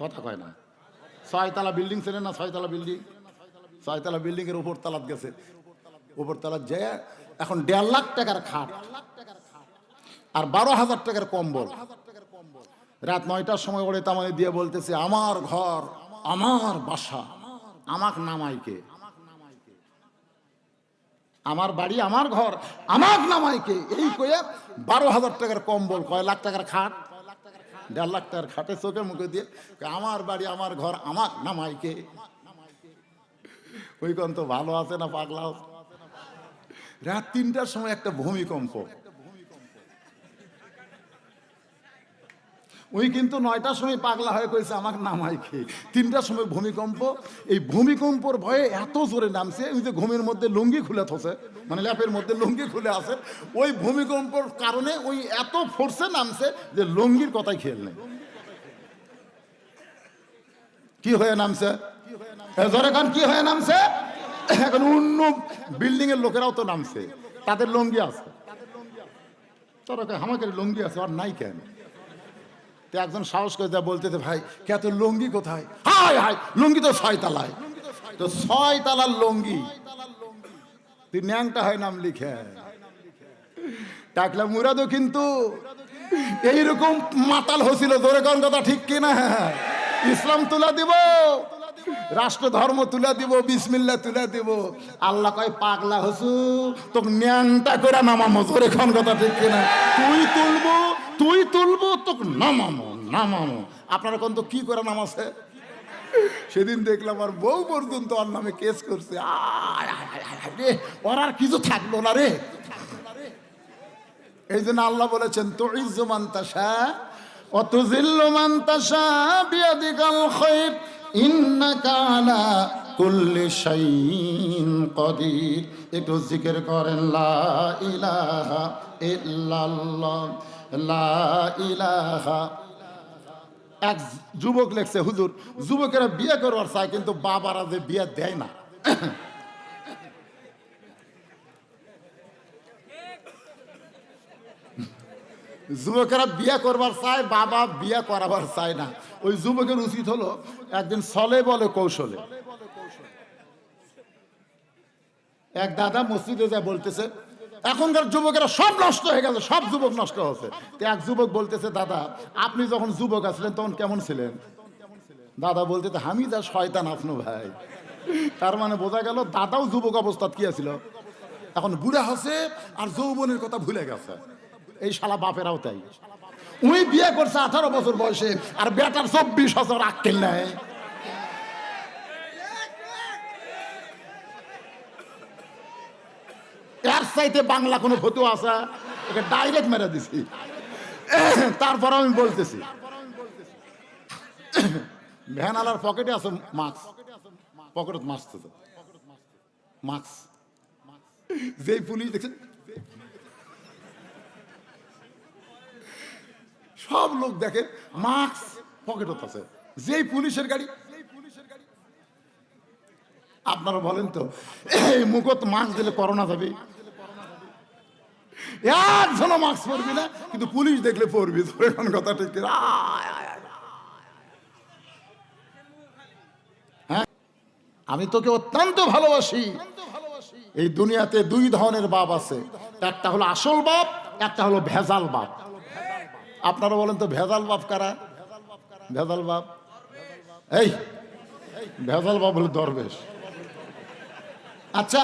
কথা কয় না। ছয়তলা বিল্ডিং ছিলেন না ছয়তলা বিল্ডিং? ছয়তলা বিল্ডিং এর উপর তালাত গেছে। উপর তালাত যে এখন দেড় লাখ টাকার খাট আর বারো হাজার টাকার কম্বল। রাত নয়টার সময় ওরে তামানে দিয়ে বলতেছে, আমার ঘর, আমার বাসা, আমাক নামাইকে আমার বাড়ি, আমার ঘর আমার নামাইকে এই কয়ে বারো হাজার টাকার কম্বল, কয় লাখ টাকার খাট? দেড় লাখ টাকার খাটে চোখে মুখে দিয়ে আমার বাড়ি, আমার ঘর আমার নামাইকে ওই কন তো ভালো আছে না পাগলা আছে? রাত তিনটার সময় একটা ভূমিকম্প ওই কিন্তু নয়টার সময় পাগলা হয়ে কইছে, আমাকে নামাই খেয়ে তিনটার সময় ভূমিকম্প। এই ভূমিকম্পর ভয়ে এত জোরে নামছে, ওই যে ঘুমের মধ্যে লুঙ্গি খুলে থসে মানে ল্যাপের মধ্যে লুঙ্গি খুলে আছে, ওই ভূমিকম্পর কারণে ওই এত ফোর্সে নামছে যে লুঙ্গির কথাই খেয়াল নেই। কি হয়ে নামছে? জোরে খান কি হয়ে নামছে? এখন অন্য বিল্ডিং এর লোকেরাও তো নামছে, তাদের লুঙ্গি আছে। তোর আমাকে লুঙ্গি আছে, আর নাই কেন? তো একজন সাহস করে যা বলতে ভাই, কে তোর লুঙ্গি কোথায়? হাই হাই লুঙ্গি তো ছয় তালায় তো ছয় তালার লুঙ্গি। তুই ন্যাংটা হয় নাম লিখে। টাকলা মুরাদও কিন্তু এইরকম মাতাল হছিল দোরে কথা ঠিক কিনা? ইসলাম তুলা দিব। রাষ্ট্র ধর্ম তুলে দিব বিসমিল্লা তুলে দিব। আল্লাহ কয়, পাগলা হসু তোকে ন্যাংটা করে নামামো, জোরে কোন কথা ঠিক কিনা? তুই তুলবো তুই তুলবো, তোকে নামামো নামামো। আপনারা কোন তো কি করে নামাছে? সেদিন দেখলাম আর বউ পর্যন্ত ওর নামে কেস করছে। ওর আর কিছু থাকল না রে। এই জন্য আল্লাহ বলেছেন তো ইজ্জুমান্তাসা অত জিল্লুমান্তাসা বিয়াদিকাল খৈর। একটু জিকির করেন, লা ইলাহা লা ইলাহা। এক যুবক লেখছে, হুজুর, যুবকেরা বিয়ে করবার চায়, কিন্তু বাবারা যে বিয়ে দেয় না। যুবকেরা বিয়ে করবার চায়, বাবা বিয়ে করাবার চায় না। ওই যুবকের উচিত হলো একদিন চলে বলে কৌশলে। এক দাদা মসজিদে যা বলতেছে এখনকার যুবকেরা সব নষ্ট হয়ে গেছে, সব যুবক নষ্ট হচ্ছে এক যুবক বলতেছে, দাদা, আপনি যখন যুবক আসলেন তখন কেমন ছিলেন? দাদা বলতে আমি যা শয়তান আপনো ভাই। তার মানে বোঝা গেল দাদাও যুবক অবস্থা কি আছিল? এখন বুড়া হচ্ছে আর যৌবনের কথা ভুলে গেছে। এই শালা বাপেরাও তাই। উনি বিয়ে করছে আঠারো বছর বয়সে, আর বেটার চব্বিশ হাজার আক্কেল নেয়। এর বাংলা কোনো ফটো আছে? ওকে ডাইরেক্ট মেরে দিছি। তারপর আমি বলতেছি ভ্যানালার পকেটে আছে মাস্ক। পকেটত মাস্ক তো মাস্ক। যেই পুলিশ দেখছেন সব লোক দেখেন, মাস্ক পকেটত আছে। যেই পুলিশের গাড়ি আপনারা বলেন তো, এই মুখত মাস্ক দিলে করোনা যাবে? একজনও মাস্ক পরবি না, কিন্তু পুলিশ দেখলে পরবি কোন কথা ঠিক। হ্যাঁ আমি তোকে অত্যন্ত ভালোবাসি। এই দুনিয়াতে দুই ধরনের বাপ আছে। একটা হলো আসল বাপ, একটা হলো ভেজাল বাপ। আপনারা বলেন তো, ভেজাল বাপ কারা? ভেজাল বাপ? এই, ভেজাল বাপ হলো দরবেশ। আচ্ছা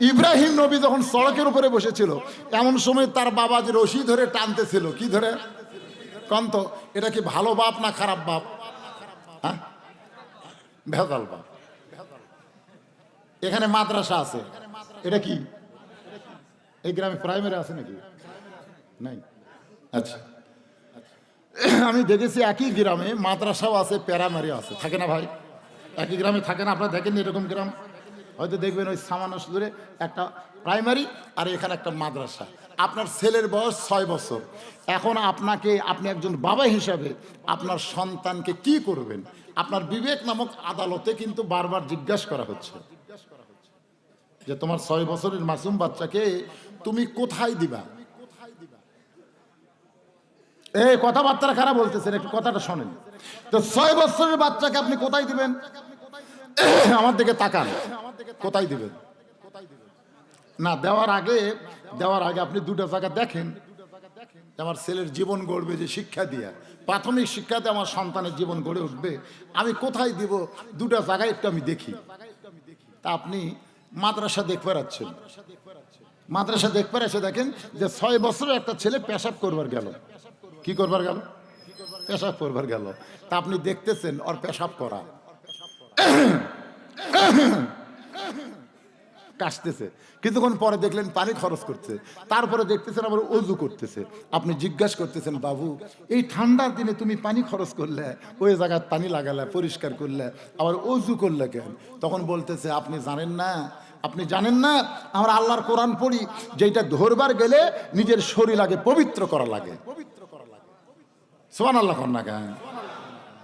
ইব্রাহিম নবী যখন সড়কের উপরে বসেছিল, এমন সময় তার বাবা যে রশি ধরে টানতেছিল, কি ধরে? কন্ত এটা কি ভালো বাপ না খারাপ বাপ? হ্যাঁ? ভেজাল বাপ। এখানে মাদ্রাসা আছে। এটা কি? এই গ্রামে প্রাইমারি আছে নাকি? নাই? আচ্ছা। আমি দেখেছি একই গ্রামে মাদ্রাসাও আছে প্যারামারি আছে। থাকে না ভাই? একই গ্রামে থাকে না? আপনারা দেখেন এরকম গ্রাম? হয়তো দেখবেন ওই সামান্য দূরে একটা প্রাইমারি আর এখানে একটা মাদ্রাসা। আপনার ছেলের বয়স ছয় বছর। এখন আপনাকে, আপনি একজন বাবা হিসাবে আপনার সন্তানকে কি করবেন? আপনার বিবেক নামক আদালতে কিন্তু বারবার জিজ্ঞাসা করা হচ্ছে। যে তোমার ছয় বছরের মাসুম বাচ্চাকে তুমি কোথায় দিবা? এই কথাবার্তা খারাপ বলতেছেন? একটু কথাটা শোনেন। তো ছয় বছরের বাচ্চাকে আপনি কোথায় দিবেন? আমার দিকে তাকান। কোথায় দিবেন? না, দেওয়ার আগে দেওয়ার আগে আপনি দুটো জায়গা দেখেন। আমার ছেলের জীবন গড়বে যে শিক্ষা দিয়া। প্রাথমিক শিক্ষাতে আমার সন্তানের জীবন গড়ে উঠবে। আমি কোথায় দিব? দুটো জায়গায় একটু আমি দেখি। তা আপনি মাদ্রাসা দেখতে পাচ্ছেন মাদ্রাসা দেখতে পাচ্ছে দেখেন যে ছয় বছরের একটা ছেলে পেশাব করবার গেল। কি করবার গেল? পেশাব করবার গেল। তা আপনি দেখতেছেন ওর পেশাব করা। কাশতেছে। কিছুক্ষণ পরে দেখলেন পানি খরচ করছে। তারপরে দেখতেছেন আবার অজু করতেছে। আপনি জিজ্ঞাসা করতেছেন, বাবু, এই ঠান্ডার দিনে তুমি পানি খরচ করলে, ওই জায়গায় পানি লাগালে, পরিষ্কার করলে, আবার অজু করলে কেন? তখন বলতেছে, আপনি জানেন না, আপনি জানেন না, আমরা আল্লাহর কোরআন পড়ি যেটা ধরবার গেলে নিজের শরীর আগে পবিত্র করা লাগে। সোয়ান আল্লাহ কন্যা কেন?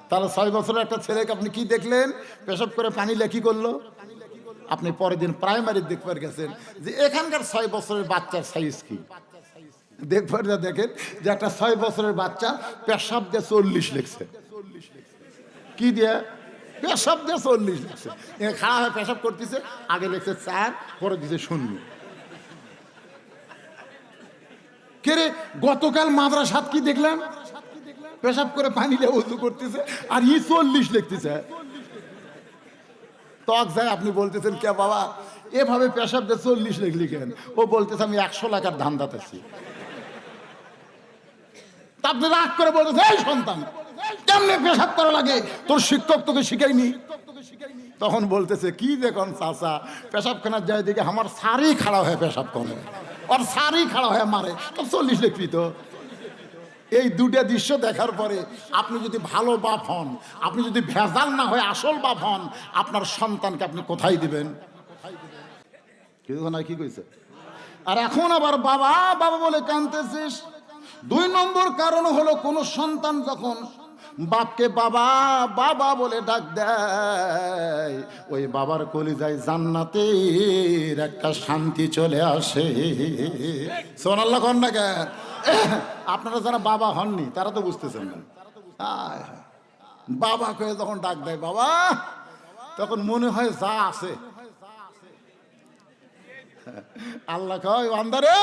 তাহলে ছয় বছরের একটা ছেলেকে আপনি কি দেখলেন? পেশাব করে পানি লেখি করল? আপনি পরের দিন প্রাইমারি দেখবার গেছেন যে এখানকার ছয় বছরের বাচ্চার সাইজ কি? দেখবার যা দেখেন যে একটা ছয় বছরের বাচ্চা পেশাব দিয়ে চল্লিশ লিখছে। কি দিয়ে? পেশাব দিয়ে চল্লিশ লিখছে। খাড়া হয়ে পেশাব করতেছে, আগে লিখছে চার, পরে দিছে শূন্য। কে রে, গতকাল মাদ্রাসাত কি দেখলাম পেশাব করে পানি উজু করতেছে আর ই চল্লিশ লিখতেছে। তক যায় আপনি বলতেছেন, কে বাবা? এভাবে পেশাব দিয়ে চল্লিশ লিখলি কেন ও বলতেছে, আমি একশো লাখার ধান দাতেছি। তা আপনি রাগ করে বলতেছে এই সন্তান, কেমনে পেশাব করা লাগে? তোর শিক্ষক তোকে শিখাইনি তখন বলতেছে, কি দেখুন চাচা, পেশাবখানার যায় দেখে আমার সারি খাড়া হয়ে পেশাব করে। ওর সারি খাড়া হয়ে মারে। তো চল্লিশ লিখবি তো এই দুটা দৃশ্য দেখার পরে আপনি যদি ভালো বাপ হন, আপনি যদি ভেজাল না হয়ে আসল বাপ হন, আপনার সন্তানকে আপনি কোথায় দিবেন? কি কইছে? আর এখন আবার বাবা বাবা বলে কানতেছিস? দুই নম্বর কারণ হলো কোন সন্তান যখন বাপকে বাবা বাবা বলে ডাক দেয়। ওই বাবার কলিজায় জান্নাতের একটা শান্তি চলে আসে। সোনাল্লা কন্যা কে? আপনারা যারা বাবা হননি, তারা তো বুঝতেছেন না। বাবা কয়ে যখন ডাক দেয় বাবা, তখন মনে হয় যা আছে আল্লাহ কয় বান্দারে,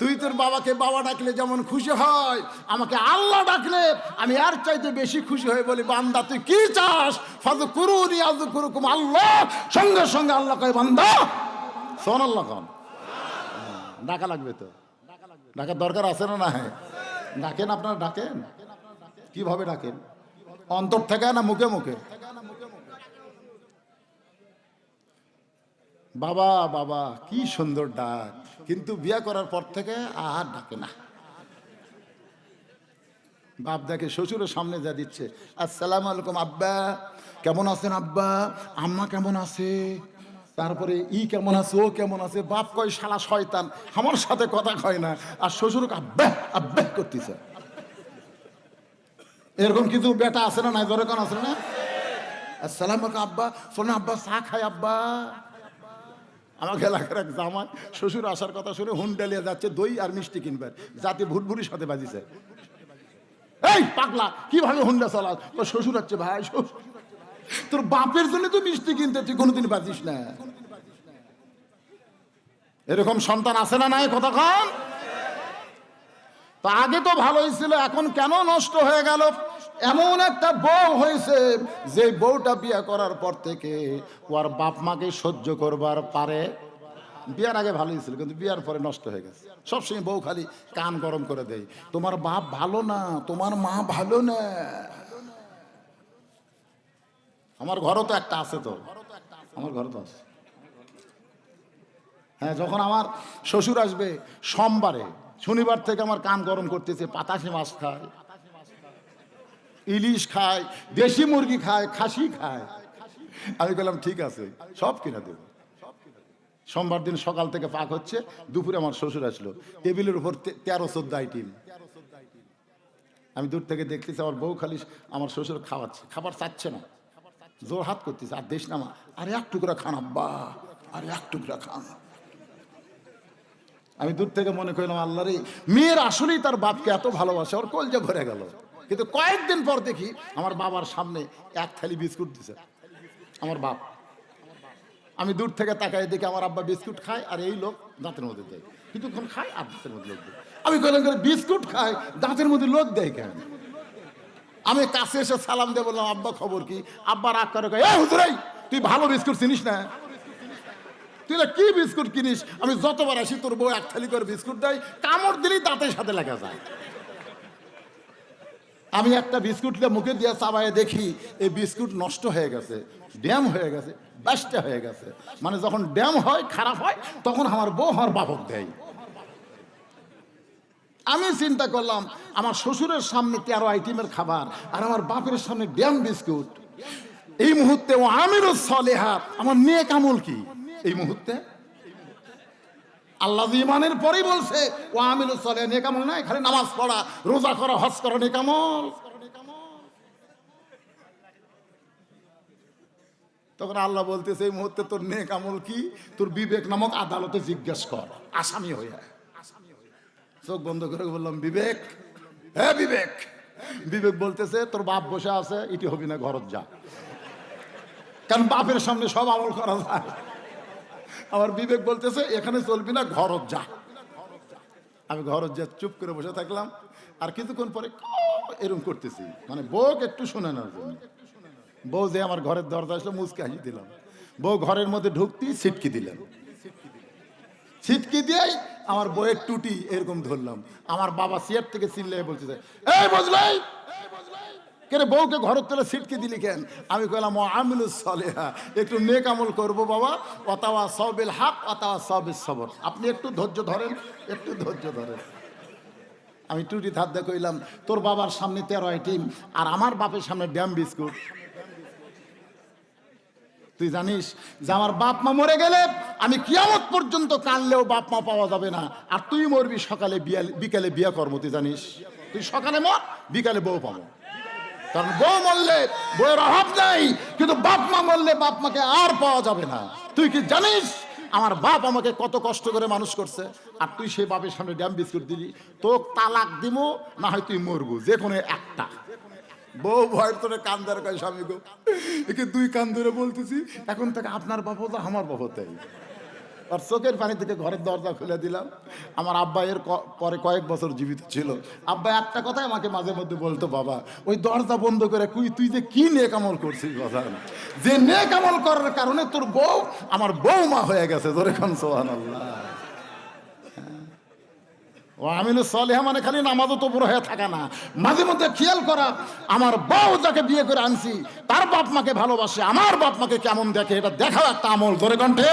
তুই তোর বাবাকে বাবা ডাকলে যেমন খুশি হয়, আমাকে আল্লাহ ডাকলে আমি আর চাইতে বেশি খুশি হয়ে বলি, বান্দা, তুই কি চাস? ফাজু করুনি আজু করুকুম আল্লাহ। সঙ্গে সঙ্গে আল্লাহ কয়, বান্দা, শোন আল্লাহ কন। ডাকা লাগবে তো? ডাকার দরকার আছে না না হ্যাঁ ডাকেন আপনারা, ডাকেন। কীভাবে ডাকেন? অন্তর থেকে না মুখে মুখে? বাবা বাবা, কি সুন্দর ডাক। কিন্তু বিয়া করার পর থেকে আর ডাকে না। বাপ দেখে শ্বশুরের সামনে যা দিচ্ছে। আসসালাম আলাইকুম, আব্বা। কেমন আছেন, আব্বা? আম্মা কেমন আছে? তারপরে ই কেমন আছে, ও কেমন আছে? বাপ কয়, শালা শয়তান, আমার সাথে কথা কয় না। আর শ্বশুর আব্বা আব্বা করতেছে। এরকম কিন্তু বেটা আছে না নাই? ধরে কোন, আছে না? আসসালাম আব্বা। শোনো আব্বা, চা খায় আব্বা। আমাকে এলাকার এক জামাই শ্বশুর আসার কথা শুনে হুন্ডালিয়া যাচ্ছে, দই আর মিষ্টি কিনবে। যাতে ভুটভুটির সাথে বাজিছে। এই পাগলা কীভাবে হুন্ডা চালা তোর শ্বশুর হচ্ছে ভাই তোর বাপের জন্য তো মিষ্টি কিনতে, তুই কোনোদিন বাজিস না। এরকম সন্তান আছে না নাই কতক্ষণ? তা আগে তো ভালোই ছিল, এখন কেন নষ্ট হয়ে গেল? এমন একটা বউ হয়েছে, যে বউটা বিয়ে করার পর থেকে ওর বাপ মাকে সহ্য করবার পারে। বিয়ার আগে ভালোই ছিল, কিন্তু বিয়ার পরে নষ্ট হয়ে গেছে। সবসময় বউ খালি কান গরম করে দেয়, তোমার বাপ ভালো না, তোমার মা ভালো না। আমার ঘরও তো একটা আছে তো, আমার ঘরে তো আছে। হ্যাঁ যখন আমার শ্বশুর আসবে সোমবারে, শনিবার থেকে আমার কান গরম করতেছে পাতাসি মাছ খায়। ইলিশ খায়, দেশি মুরগি খায়, খাসি খায়। আমি বললাম, ঠিক আছে, সব কিনা দেব। সোমবার দিন সকাল থেকে পাক হচ্ছে, দুপুরে আমার শ্বশুর আসলো। টেবিলের উপর তেরো চোদ্দ আইটেম। আমি দূর থেকে দেখতেছি, আমার বউ খালি আমার শ্বশুর খাওয়াচ্ছে, খাবার চাচ্ছে না। জোর হাত করতেছে, আর দেশ নামা আরে এক টুকরা খান, আব্বা, আরে এক টুকরা খান। আমি দূর থেকে মনে করলাম, আল্লাহ রে, মেয়ের আসলেই তার বাপকে এত ভালোবাসে, ওর কলজা ভরে গেল। কিন্তু কয়েকদিন পর দেখি আমার বাবার সামনে এক থালি বিস্কুট দিছে। আমার বাপ। আমি দূর থেকে তাকাই দেখি আমার আব্বা বিস্কুট খায় আর এই লোক দাঁতের মধ্যে দেয়। কিছুক্ষণ খায়? আর দাঁতের মধ্যে লোক দেয়। আমি কইলাম করে বিস্কুট খায়, দাঁতের মধ্যে লোক দেয় কেন? আমি কাছে এসে সালাম দিয়ে বললাম, আব্বা, খবর কি? আব্বা রাগ করে "এই হুজুরাই তুই ভালো বিস্কুট চিনিস না? তুই কি বিস্কুট কিনিস? আমি যতবার আসি, তোর বউ এক থালি করে বিস্কুট দেয়। কামড় দিলেই দাঁতের সাথে লেখা যায়। আমি একটা বিস্কুট নিয়ে মুখে দিয়ে চাবায়ে দেখি, এই বিস্কুট নষ্ট হয়ে গেছে, ড্যাম হয়ে গেছে বাসটা হয়ে গেছে। মানে যখন ড্যাম হয়, খারাপ হয়, তখন আমার বউ আমার বাপক দেয়। আমি চিন্তা করলাম, আমার শ্বশুরের সামনে তেরো আইটেমের খাবার, আর আমার বাপের সামনে ড্যাম বিস্কুট। এই মুহূর্তে ও আমিরও সলেহা, আমার মেয়ে কামল কি? এই মুহূর্তে আল্লাহ ইমানের পরেই বলছে, ও আমিল সলে নেকামল নাই খালি নামাজ পড়া, রোজা করা, হজ করা নেকামল তখন আল্লাহ বলতেছে, এই মুহূর্তে তোর নেক আমল কি? তোর বিবেক নামক আদালতে জিজ্ঞেস কর। আসামি হয়ে। চোখ বন্ধ করে বললাম, বিবেক? হ্যাঁ বিবেক? বিবেক বলতেছে, তোর বাপ বসে আছে, ইটি হবি না, ঘরত যা। কারণ বাপের সামনে সব আমল করা যায়। আমার বিবেক বলতেছে, এখানে চলবি না, ঘরত যা। আমি ঘরত যা চুপ করে বসে থাকলাম, আর কিছুক্ষণ পরে এরকম করতেছি। মানে বউকে একটু শুনে নেওয়ার জন্য। বউ যে আমার ঘরের দরজা আসলো, মুচকে হাসি দিলাম। বউ ঘরের মধ্যে ঢুকতেই ছিটকি দিলাম ছিটকি দিয়েই আমার বইয়ের টুটি এরকম ধরলাম। আমার বাবা চেয়ার থেকে চিল্লে বলতেছে, এই বুঝলাই কেরে বউকে ঘরের তোলে ছিটকে দিলি কেন? আমি কইলাম আমিলুস সলেহা, একটু নেক আমল করব বাবা। অতাওয়া সবিল হাক অতাওয়া সবিল সবর। আপনি একটু ধৈর্য ধরেন, একটু ধৈর্য ধরেন। আমি টুটি ধার দিয়ে কইলাম, তোর বাবার সামনে তেরো আইটিম আর আমার বাপের সামনে ড্যাম বিস্কুট। তুই জানিস যে আমার বাপ মা মরে গেলে আমি কিয়ামত পর্যন্ত কানলেও বাপ মা পাওয়া যাবে না। আর তুই মরবি সকালে বিয়া- বিকালে বিয়া কর্ম, তুই জানিস? তুই সকালে মর, বিকালে বউ পাবো। কারণ বউ মরলে বউয়ের অভাব নাই, কিন্তু বাপ মা মরলে বাপ মাকে আর পাওয়া যাবে না। তুই কি জানিস আমার বাপ আমাকে কত কষ্ট করে মানুষ করছে? আর তুই সেই বাপের সামনে ড্যাম বিস্কুট দিলি তো তালাক দিমু, না হয় তুই মরবু, যে কোনো একটা। বউ ভয়ের তোরে কান ধরে স্বামী গো, একে দুই কান ধরে বলতেছি, এখন থেকে আপনার বাবা তো আমার বাবা তাই আর চোখের পানি থেকে ঘরের দরজা খুলে দিলাম। আমার আব্বা এর পরে কয়েক বছর জীবিত ছিল। আব্বা একটা কথাই আমাকে মাঝে মধ্যে বলতো, বাবা, ওই দরজা বন্ধ করে কুই, তুই যে কি নেক আমল করছিস কথা যে নেক আমল করার কারণে তোর বউ, আমার বউ মা হয়ে গেছে তোর এখন সোহান আল্লাহ ও আমিনু সলেহা মানে খালি নামাজও তো পুরো হয়ে থাকা না। মাঝে মধ্যে খেয়াল করা, আমার বউ যাকে বিয়ে করে আনছি, তার বাপ মাকে ভালোবাসে, আমার বাপ মাকে কেমন দেখে, এটা দেখা একটা আমল। ধরে কণ্ঠে